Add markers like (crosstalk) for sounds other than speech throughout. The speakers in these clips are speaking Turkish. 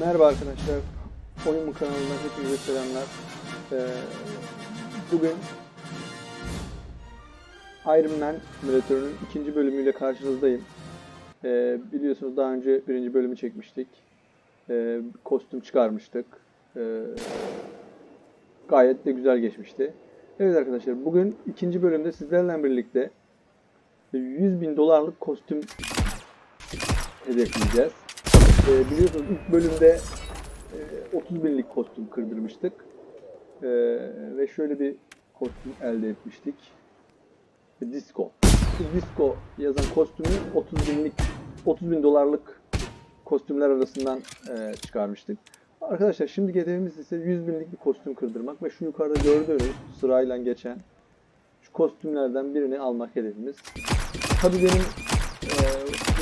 Merhaba arkadaşlar. Oyun mu kanalından hepinize selamlar. Ee, bugün Iron Man simülatörünün ikinci bölümüyle karşınızdayım. Ee, biliyorsunuz daha önce birinci bölümü çekmiştik. Ee, kostüm çıkarmıştık. Ee, gayet de güzel geçmişti. Evet arkadaşlar bugün ikinci bölümde sizlerle birlikte 100 bin dolarlık kostüm hedefleyeceğiz. Ee, biliyorsunuz ilk bölümde e, 30 binlik kostüm kırdırmıştık. Ee, ve şöyle bir kostüm elde etmiştik. Disco. Disco yazan kostümü 30 binlik 30 bin dolarlık kostümler arasından e, çıkarmıştık. Arkadaşlar şimdi hedefimiz ise 100 binlik bir kostüm kırdırmak ve şu yukarıda gördüğünüz sırayla geçen şu kostümlerden birini almak hedefimiz. Tabii benim e,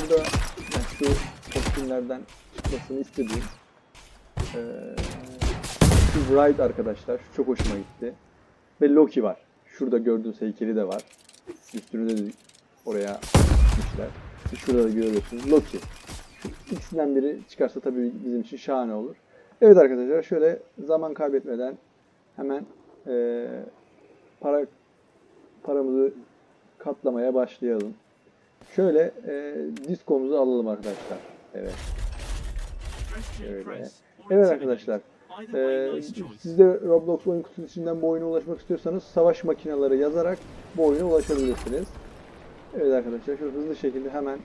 burada yani şu kostümlerden çıkmasını istediğim e, şu Wright arkadaşlar. Şu çok hoşuma gitti. Ve Loki var. Şurada gördüğünüz heykeli de var. Üstünü de oraya dikmişler. Şurada da görüyorsunuz Loki. Şu ikisinden biri çıkarsa tabii bizim için şahane olur. Evet arkadaşlar şöyle zaman kaybetmeden hemen e, para paramızı katlamaya başlayalım. Şöyle e, diskomuzu alalım arkadaşlar. Evet. Şöyle. Evet arkadaşlar. Ee, siz de Roblox oyun kutusu içinden bu oyuna ulaşmak istiyorsanız savaş makineleri yazarak bu oyuna ulaşabilirsiniz. Evet arkadaşlar şöyle hızlı şekilde hemen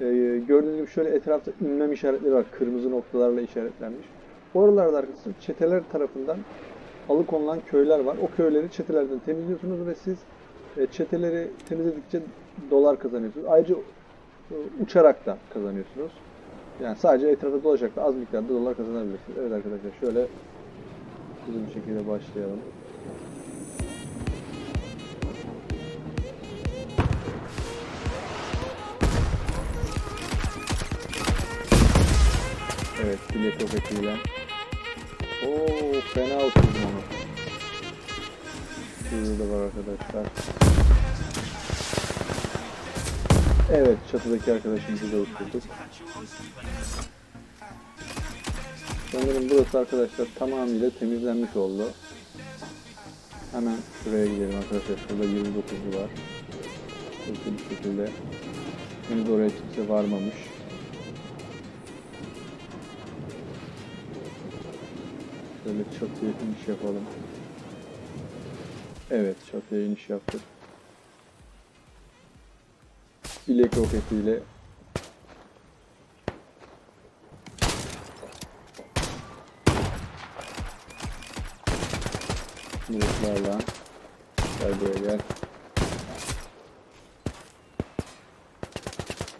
e, gördüğünüz gibi şöyle etrafta ünlem işaretleri var. Kırmızı noktalarla işaretlenmiş. Oralarda arkadaşlar çeteler tarafından alıkonulan köyler var. O köyleri çetelerden temizliyorsunuz ve siz e, çeteleri temizledikçe dolar kazanıyorsunuz. Ayrıca e, uçarak da kazanıyorsunuz. Yani sadece etrafta dolaşarak az miktarda dolar kazanabilirsiniz. Evet arkadaşlar şöyle hızlı bir şekilde başlayalım. Evet, bilek roketiyle. Oo, fena oturdum onu. Şurada da var arkadaşlar. Evet, çatıdaki arkadaşımızı da oturduk. Sanırım burası arkadaşlar tamamıyla temizlenmiş oldu. Hemen şuraya gidelim arkadaşlar. Şurada 29 var. Hızlı bir şekilde. Henüz oraya kimse varmamış. Şöyle çatıya iniş yapalım. Evet çatıya iniş yaptık. Bilek roketiyle bulutlarla gel buraya gel.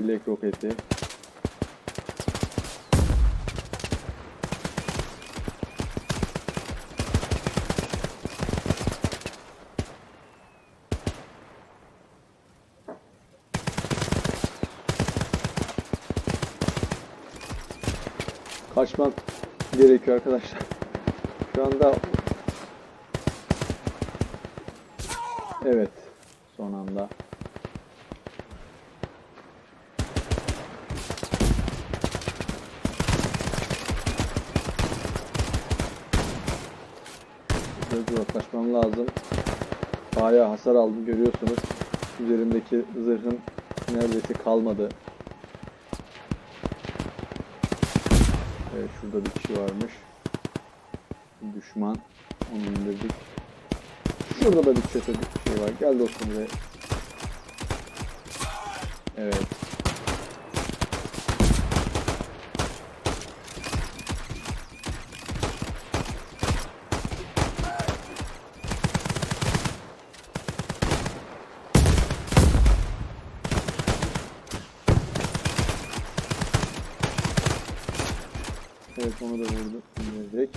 Bilek roketi. Kaçmak gerekiyor arkadaşlar. Şu anda Evet. Son anda. Hızlı uzaklaşmam lazım. Bayağı hasar aldım görüyorsunuz. Üzerimdeki zırhım neredeyse kalmadı. Evet şurada bir kişi varmış. Düşman. Onu indirdik. Şurada da bir çete bir şey var. Gel dostum buraya. Evet. Evet onu da vurdu. İndirdik.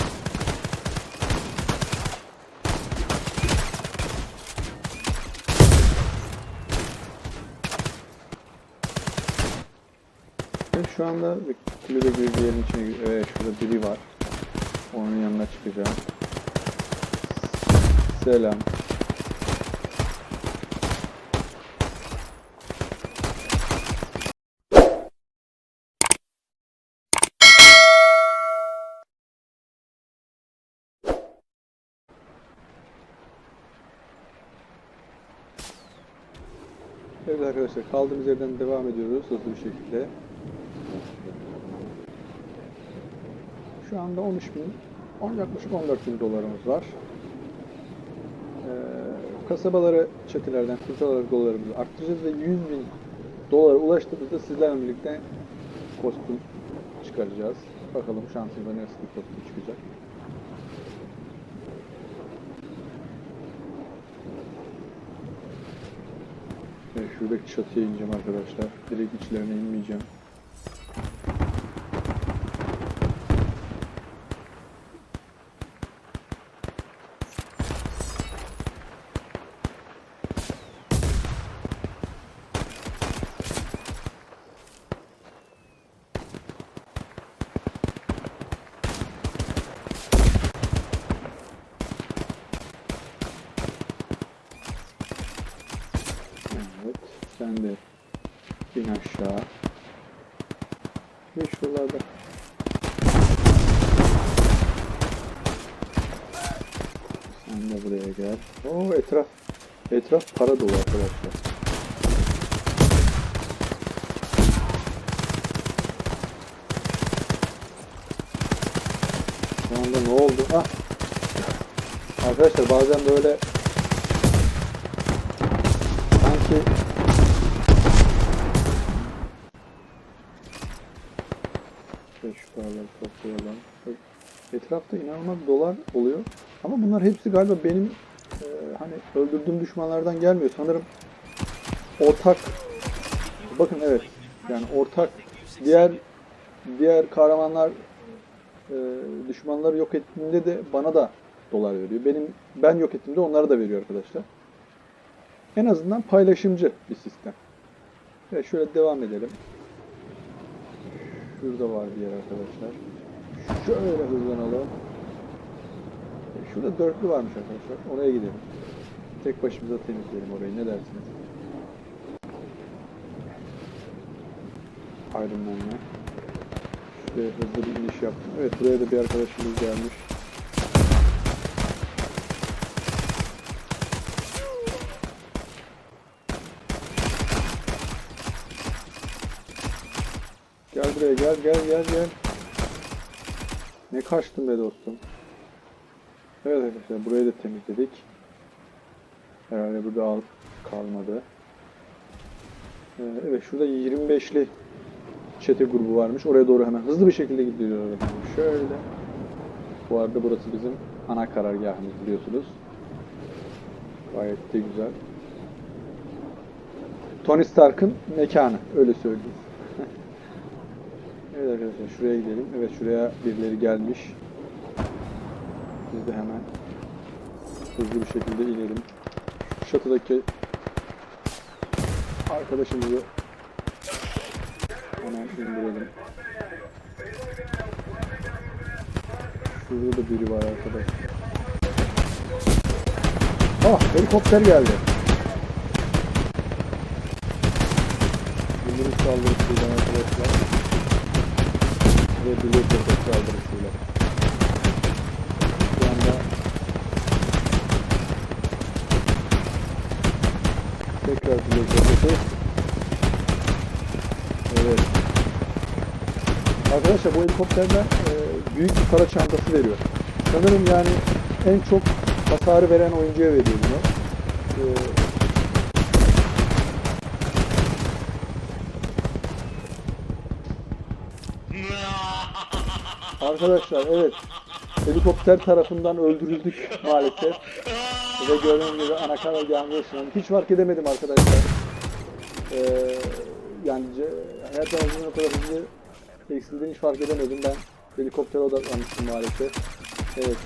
Ve şu anda bir kulübe gibi bir içine Evet şurada biri var. Onun yanına çıkacağım. Selam. Evet arkadaşlar kaldığımız yerden devam ediyoruz hızlı bir şekilde. Şu anda 13 bin, on- yaklaşık 14 bin dolarımız var. Ee, kasabaları, çetelerden kurtararak dolarımızı arttıracağız ve 100 bin dolara ulaştığımızda sizlerle birlikte kostüm çıkaracağız. Bakalım şansımıza nasıl bir kostüm çıkacak. Şuradaki çatıya ineceğim arkadaşlar. Direkt içlerine inmeyeceğim. Evet, de in aşağı. Ve şuralarda. Sen de buraya gel. Oo etraf, etraf para dolu arkadaşlar. Şu anda ne oldu? Ah! Arkadaşlar bazen böyle sanki Şöyle şu paraları toplayalım. Etrafta inanılmaz dolar oluyor. Ama bunlar hepsi galiba benim e, hani öldürdüğüm düşmanlardan gelmiyor. Sanırım ortak bakın evet yani ortak diğer diğer kahramanlar e, düşmanları yok ettiğinde de bana da dolar veriyor. Benim ben yok ettiğimde onlara da veriyor arkadaşlar. En azından paylaşımcı bir sistem. Ve şöyle devam edelim. Şurada var bir yer arkadaşlar. Şöyle hızlanalım. E, Şurada dörtlü varmış arkadaşlar. Oraya gidelim. Tek başımıza temizleyelim orayı. Ne dersiniz? Man'le. Şuraya hızlı bir iniş yaptım. Evet buraya da bir arkadaşımız gelmiş. Gel buraya gel gel gel gel. Ne kaçtın be dostum. Evet arkadaşlar burayı da temizledik. Herhalde burada al kalmadı. Ee, evet şurada 25'li çete grubu varmış. Oraya doğru hemen hızlı bir şekilde gidiyoruz. Şöyle. Bu arada burası bizim ana karargahımız biliyorsunuz. Gayet de güzel. Tony Stark'ın mekanı. Öyle söyleyeyim. Evet arkadaşlar şuraya gidelim. Evet şuraya birileri gelmiş. Biz de hemen hızlı bir şekilde inelim. Şu çatıdaki arkadaşımızı hemen indirelim. Şurada da biri var arkadaş. Ah helikopter geldi. İngiliz saldırısıyla arkadaşlar ve Blue Protect saldırısıyla. Şu anda tekrar Blue Protect. Evet. Arkadaşlar bu helikopterler e, büyük bir para çantası veriyor. Sanırım yani en çok hasarı veren oyuncuya veriyor bunu. E, Arkadaşlar evet helikopter tarafından öldürüldük maalesef. Ve gördüğünüz gibi ana karargahımıza ışınlandık. Hiç fark edemedim arkadaşlar. Ee, yani hayatımızın o kadar hızlı eksildiğini hiç fark edemedim. Ben helikoptere odaklanmıştım maalesef. Evet.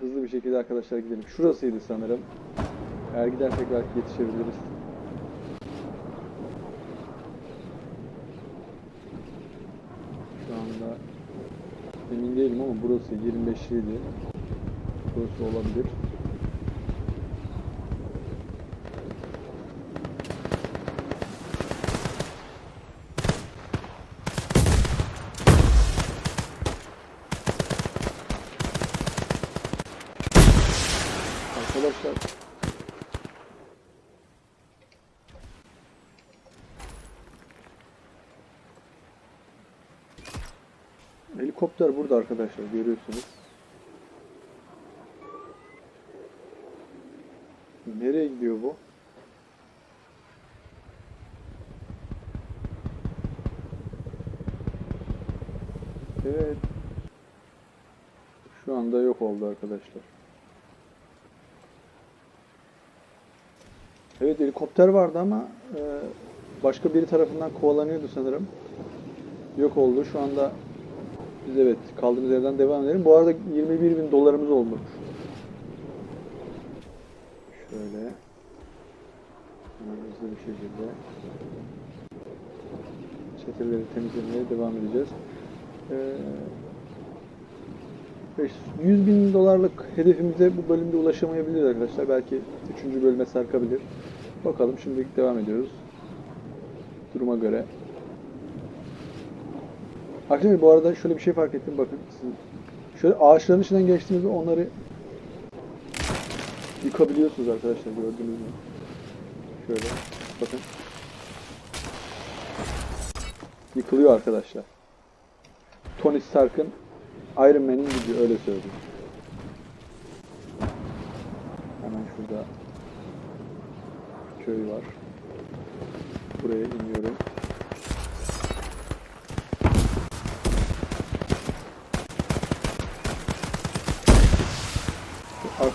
Hızlı bir şekilde arkadaşlar gidelim. Şurasıydı sanırım. Eğer gidersek belki yetişebiliriz. Şu anda emin değilim ama burası 25'liydi. Burası olabilir. Arkadaşlar helikopter burada arkadaşlar görüyorsunuz. Nereye gidiyor bu? Evet. Şu anda yok oldu arkadaşlar. Evet helikopter vardı ama e, başka biri tarafından kovalanıyordu sanırım. Yok oldu. Şu anda biz evet kaldığımız yerden devam edelim. Bu arada 21 bin dolarımız olmuş. Şöyle. Hemen hızlı bir şekilde çeteleri temizlemeye devam edeceğiz. Ee, 100 bin dolarlık hedefimize bu bölümde ulaşamayabiliriz arkadaşlar. Belki 3. bölüme sarkabilir. Bakalım şimdilik devam ediyoruz. Duruma göre. Arkadaşlar bu arada şöyle bir şey fark ettim bakın. Şöyle ağaçların içinden geçtiğinizde onları yıkabiliyorsunuz arkadaşlar gördünüz mü? Şöyle bakın. Yıkılıyor arkadaşlar. Tony Stark'ın Iron Man'in gücü öyle söyleyeyim. Hemen şurada köy var. Buraya iniyorum.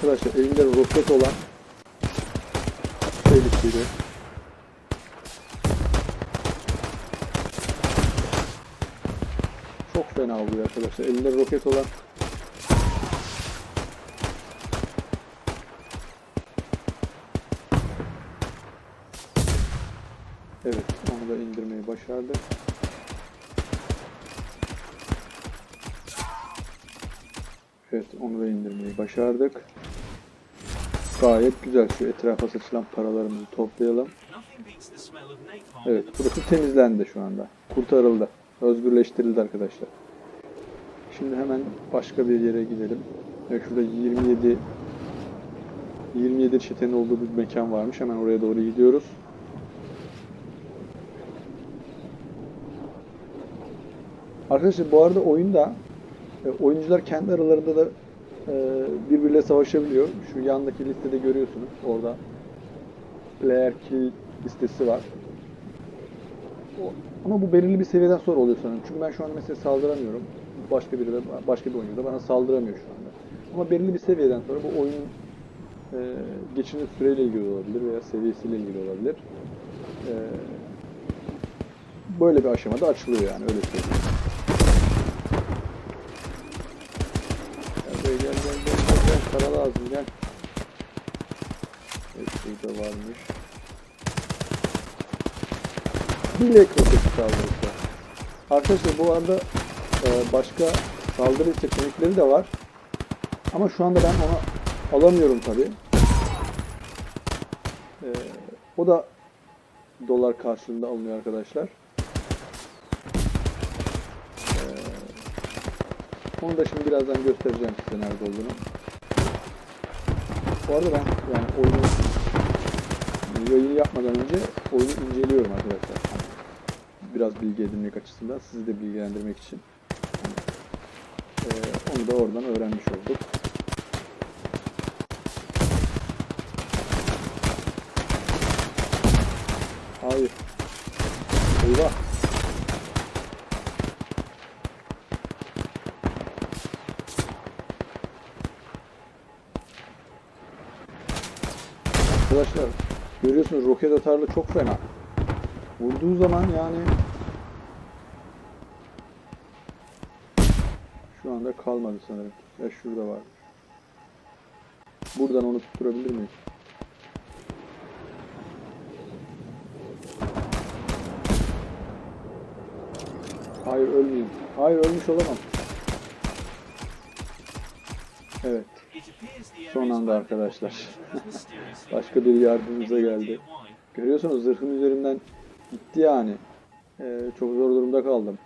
Arkadaşlar elinde roket olan tehlikeli. Çok fena oluyor arkadaşlar. Elinde roket olan Evet, onu da indirmeyi başardık. Evet, onu da indirmeyi başardık. Gayet güzel. Şu etrafa saçılan paralarımızı toplayalım. Evet, burası temizlendi şu anda. Kurtarıldı. Özgürleştirildi arkadaşlar. Şimdi hemen başka bir yere gidelim. Evet, şurada 27 27 çetenin olduğu bir mekan varmış. Hemen oraya doğru gidiyoruz. Arkadaşlar bu arada oyunda e, oyuncular kendi aralarında da e, birbiriyle savaşabiliyor. Şu yandaki listede görüyorsunuz. Orada player kill listesi var. Ama bu belirli bir seviyeden sonra oluyor sanırım. Çünkü ben şu an mesela saldıramıyorum. Başka biri de başka bir oyuncu da bana saldıramıyor şu anda. Ama belirli bir seviyeden sonra bu oyunun e, geçici süreyle ilgili olabilir veya seviyesiyle ilgili olabilir. E, böyle bir aşamada açılıyor yani öyle söyleyeyim. Para lazım gel. Evet burada varmış. Bilek roketi saldırısı. Arkadaşlar bu arada e, başka saldırı seçenekleri de var. Ama şu anda ben onu alamıyorum tabi. o da dolar karşılığında alınıyor arkadaşlar. E, onu da şimdi birazdan göstereceğim size nerede olduğunu. Bu arada ben yani oyunu yayın yapmadan önce oyunu inceliyorum arkadaşlar. Biraz bilgi edinmek açısından sizi de bilgilendirmek için. Ee, onu da oradan öğrenmiş olduk. Hayır. Eyvah. Arkadaşlar görüyorsunuz roket atarlı çok fena. Vurduğu zaman yani şu anda kalmadı sanırım. Ya şurada var. Buradan onu tutturabilir miyiz? Hayır ölmeyeyim. Hayır ölmüş olamam. Evet. Son anda arkadaşlar. (laughs) Başka bir yardımımıza geldi. Görüyorsunuz zırhın üzerinden gitti yani. Ee, çok zor durumda kaldım.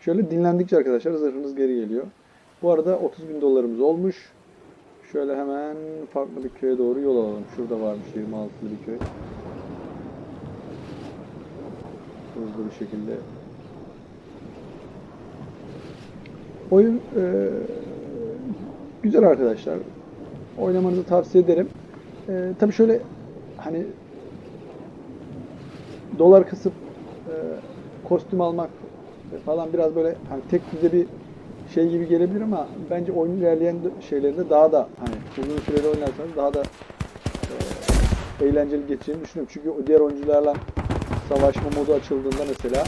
Şöyle dinlendikçe arkadaşlar zırhınız geri geliyor. Bu arada 30 bin dolarımız olmuş. Şöyle hemen farklı bir köye doğru yol alalım. Şurada varmış 26'lı bir köy. Hızlı bir şekilde Oyun e, güzel arkadaşlar. Oynamanızı tavsiye ederim. E, tabii şöyle hani dolar kısıp e, kostüm almak falan biraz böyle hani tek düze bir şey gibi gelebilir ama bence oyun ilerleyen de- şeylerinde daha da hani uzun süreli oynarsanız daha da e, eğlenceli geçeceğini düşünüyorum. Çünkü diğer oyuncularla savaşma modu açıldığında mesela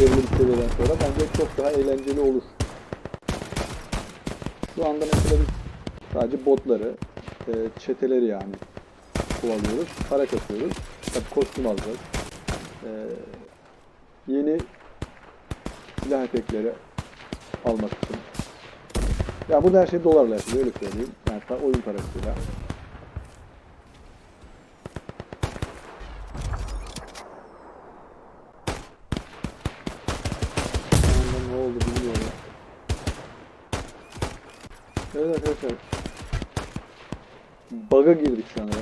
belirli bir sonra bence çok daha eğlenceli olur. Şu anda mesela biz sadece botları, e, çeteleri yani kovalıyoruz. Para kasıyoruz. Tabii kostüm alacağız. E, yeni silah efektleri almak için. Ya burada her şey dolarla yapılıyor öyle söyleyeyim. Yani oyun parasıyla. Şu anda ne oldu bilmiyorum. Evet arkadaşlar. Bug'a girdik sanırım.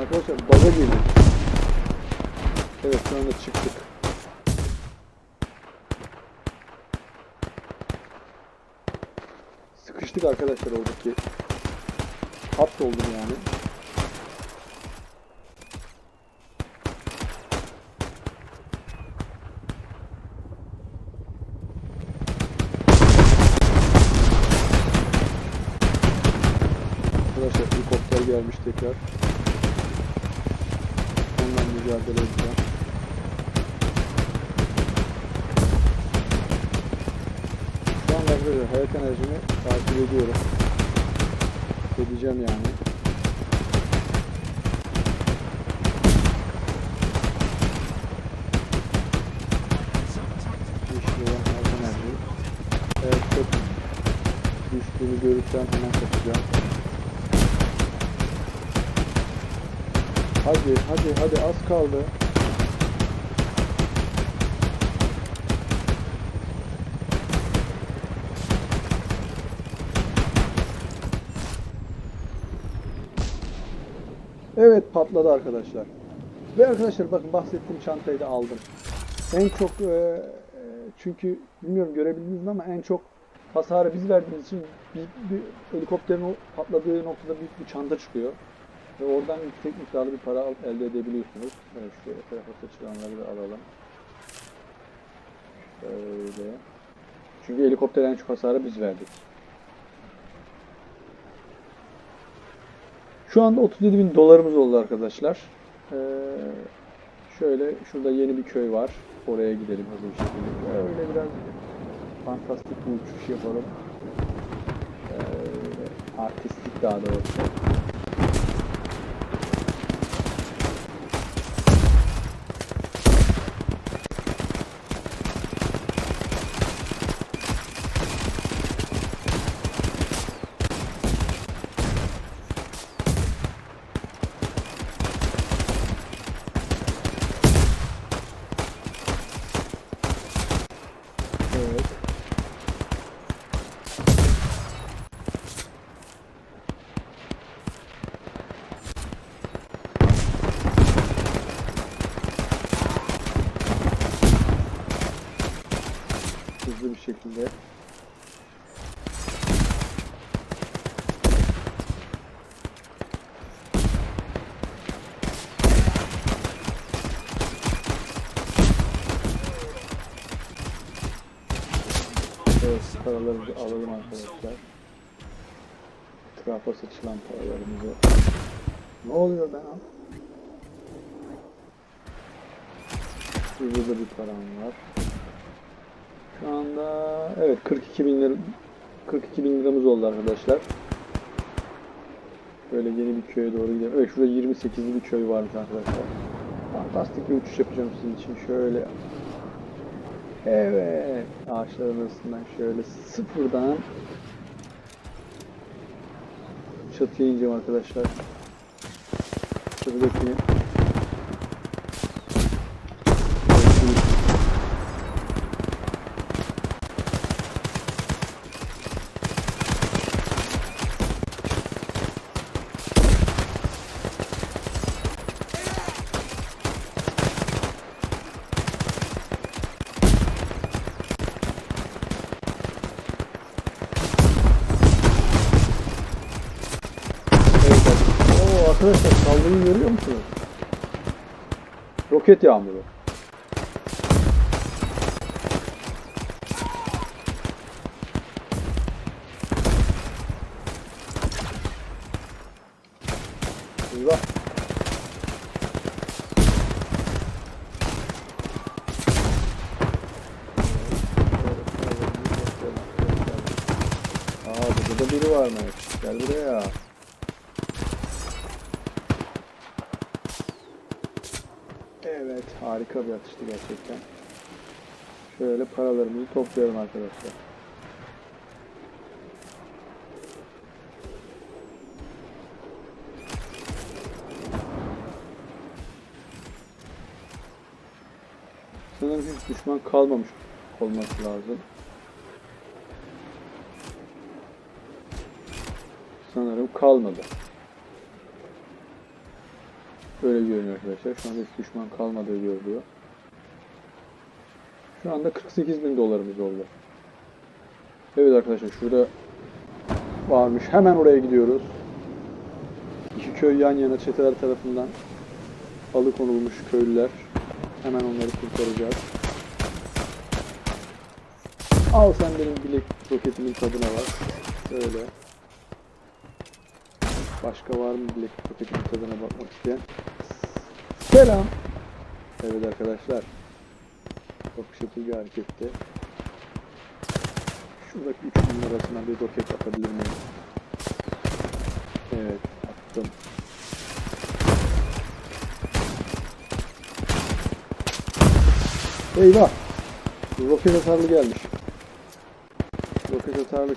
Arkadaşlar bug'a girdik. Evet şu anda çıktık. Sıkıştık arkadaşlar oradaki. Hapsoldum yani. Arkadaşlar helikopter gelmiş tekrar. Ondan mücadele edeceğim. Şu anda arkadaşlar hayat enerjimi takip ediyorum. Edeceğim yani. Evet çok düştüğünü görürsem hemen kaçacağım. Hadi hadi hadi az kaldı. Evet patladı arkadaşlar. Ve arkadaşlar bakın bahsettiğim çantayı da aldım. En çok e, e, çünkü bilmiyorum görebildiniz mi ama en çok hasarı biz verdiğimiz için bir, bir helikopterin patladığı noktada büyük bir çanta çıkıyor. Ve oradan yüksek miktarlı bir para elde edebiliyorsunuz. Evet şöyle tarafa saçılanları da alalım. Şöyle. Çünkü helikopter en çok hasarı biz verdik. Şu anda 37 bin dolarımız oldu arkadaşlar. Ee, şöyle şurada yeni bir köy var. Oraya gidelim hızlı bir şekilde. Öyle biraz fantastik bir uçuş yapalım. Ee, artistik daha doğrusu. Evet. Hızlı bir şekilde. Evet, paralarımızı alalım arkadaşlar. Etrafa saçılan paralarımızı. Ne oluyor al? Burada da bir param var. Şu anda evet 42 bin lira 42 bin liramız oldu arkadaşlar. Böyle yeni bir köye doğru gidelim. Evet şurada 28'li bir köy varmış arkadaşlar. Fantastik bir uçuş yapacağım sizin için. Şöyle Evet. Ağaçların arasından şöyle sıfırdan çatıya ineceğim arkadaşlar. Çatıdaki Arkadaşlar görüyor musunuz? Roket yağmuru. Eyvah. Aa burada da biri varmış. Gel buraya. Evet harika bir atıştı gerçekten. Şöyle paralarımızı toplayalım arkadaşlar. Sanırım hiç düşman kalmamış olması lazım. Sanırım kalmadı. Öyle görünüyor arkadaşlar. Şu anda hiç düşman kalmadığı görülüyor. Şu anda 48 bin dolarımız oldu. Evet arkadaşlar şurada varmış. Hemen oraya gidiyoruz. İki köy yan yana çeteler tarafından alıkonulmuş köylüler. Hemen onları kurtaracağız. Al sen benim bilek roketimin tadına bak. Şöyle. Başka var mı bilek roketimin tadına bakmak isteyen? Selam. Evet arkadaşlar. Bir hareketti. Şuradaki üçünün arasına bir roket atabilir miyim? Evet attım. Eyvah! Roket atarlı gelmiş. Roket atarlı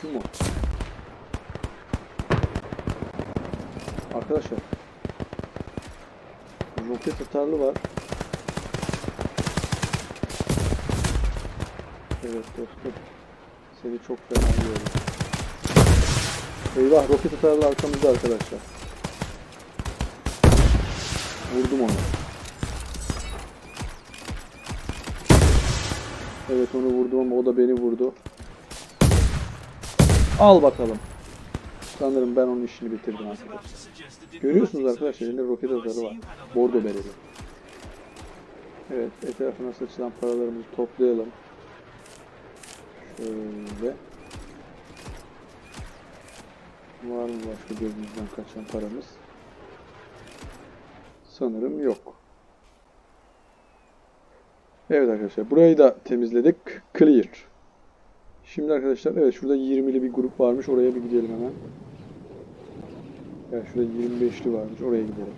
şu mu? Arkadaşlar roket atarlı var. Evet dostum. Seni çok fena yiyorum. Eyvah roket atarlı arkamızda arkadaşlar. Vurdum onu. Evet onu vurdum ama o da beni vurdu. Al bakalım. Sanırım ben onun işini bitirdim arkadaşlar. Görüyorsunuz arkadaşlar elinde roket atarı var. Bordo bereli. Evet etrafına saçılan paralarımızı toplayalım. Şöyle. Var mı başka gözümüzden kaçan paramız? Sanırım yok. Evet arkadaşlar burayı da temizledik. Clear. Şimdi arkadaşlar evet şurada 20'li bir grup varmış. Oraya bir gidelim hemen. Evet şurada 25'li varmış. Oraya gidelim.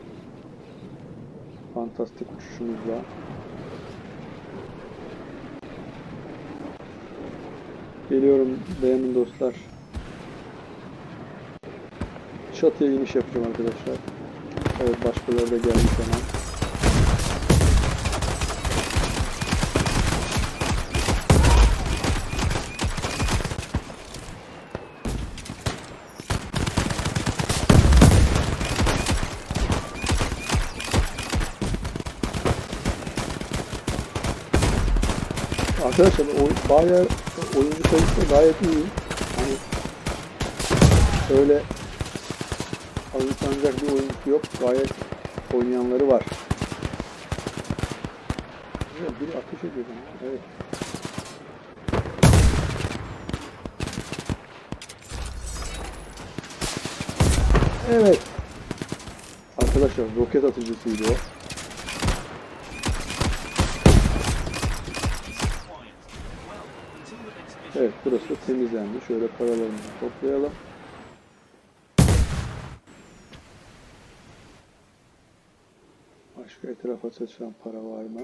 Fantastik uçuşumuzla. Geliyorum beğenin dostlar. Çatıya iniş yapacağım arkadaşlar. Evet başkaları da gelmiş hemen. Arkadaşlar o bayağı oyuncu sayısı gayet iyi. Hani öyle alınacak bir oyuncu yok. Gayet oynayanları var. Evet, biri ateş ediyor bana. Evet. Evet. Arkadaşlar roket atıcısıydı o. Evet burası da temizlendi. Şöyle paralarımızı toplayalım. Başka etrafa saçılan para var mı?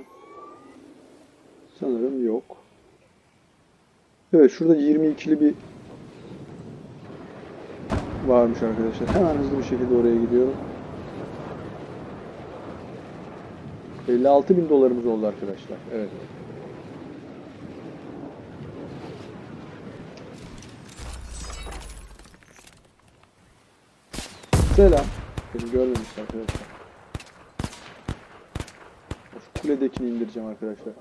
Sanırım yok. Evet şurada 22'li bir varmış arkadaşlar. Hemen hızlı bir şekilde oraya gidiyorum. 56 bin dolarımız oldu arkadaşlar. Evet. Selam. Beni görmemiş arkadaşlar. Şu kuledekini indireceğim arkadaşlar.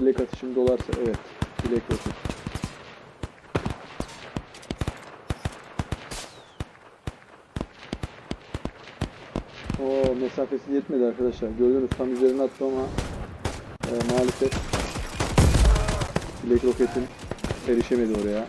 Bilek atışım dolarsa evet. Bilek atış. mesafesi yetmedi arkadaşlar. Gördünüz tam üzerine attı ama e, maalesef Black Rocket'in erişemedi oraya.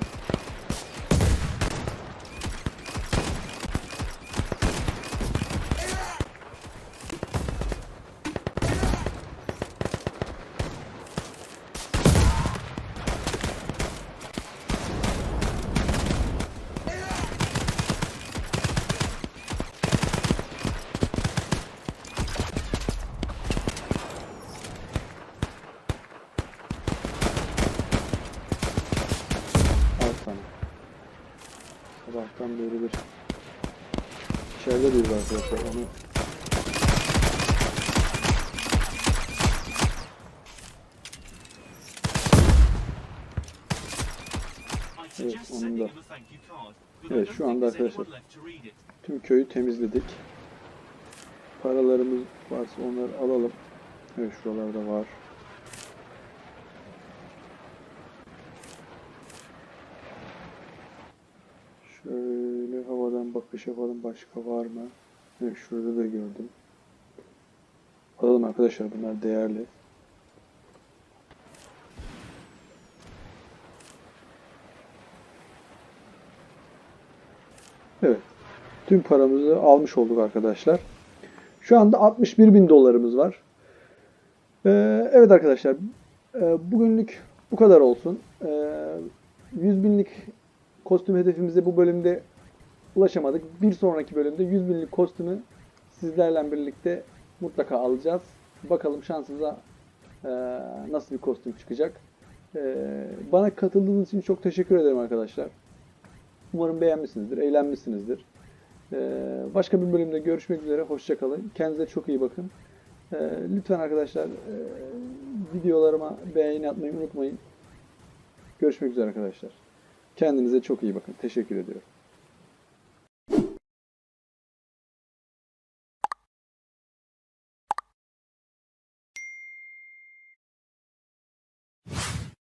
Al sana. Sabahtan beridir. İçeride bir arkadaşlar. Onu Evet, onun da. Evet, şu anda arkadaşlar. tüm köyü temizledik. Paralarımız varsa onları alalım. Evet şuralarda var. Şöyle bakış yapalım. Başka var mı? Evet şurada da gördüm. Alalım arkadaşlar bunlar değerli. Evet. Tüm paramızı almış olduk arkadaşlar. Şu anda 61 bin dolarımız var. Ee, evet arkadaşlar. e, bugünlük bu kadar olsun. Ee, 100 binlik kostüm hedefimize bu bölümde ulaşamadık. Bir sonraki bölümde 100 binlik kostümü sizlerle birlikte mutlaka alacağız. Bakalım şansımıza e, nasıl bir kostüm çıkacak. Ee, bana katıldığınız için çok teşekkür ederim arkadaşlar. Umarım beğenmişsinizdir, eğlenmişsinizdir. Ee, başka bir bölümde görüşmek üzere. Hoşçakalın. Kendinize çok iyi bakın. Ee, lütfen arkadaşlar e, videolarıma beğeni atmayı unutmayın. Görüşmek üzere arkadaşlar. Kendinize çok iyi bakın. Teşekkür ediyorum.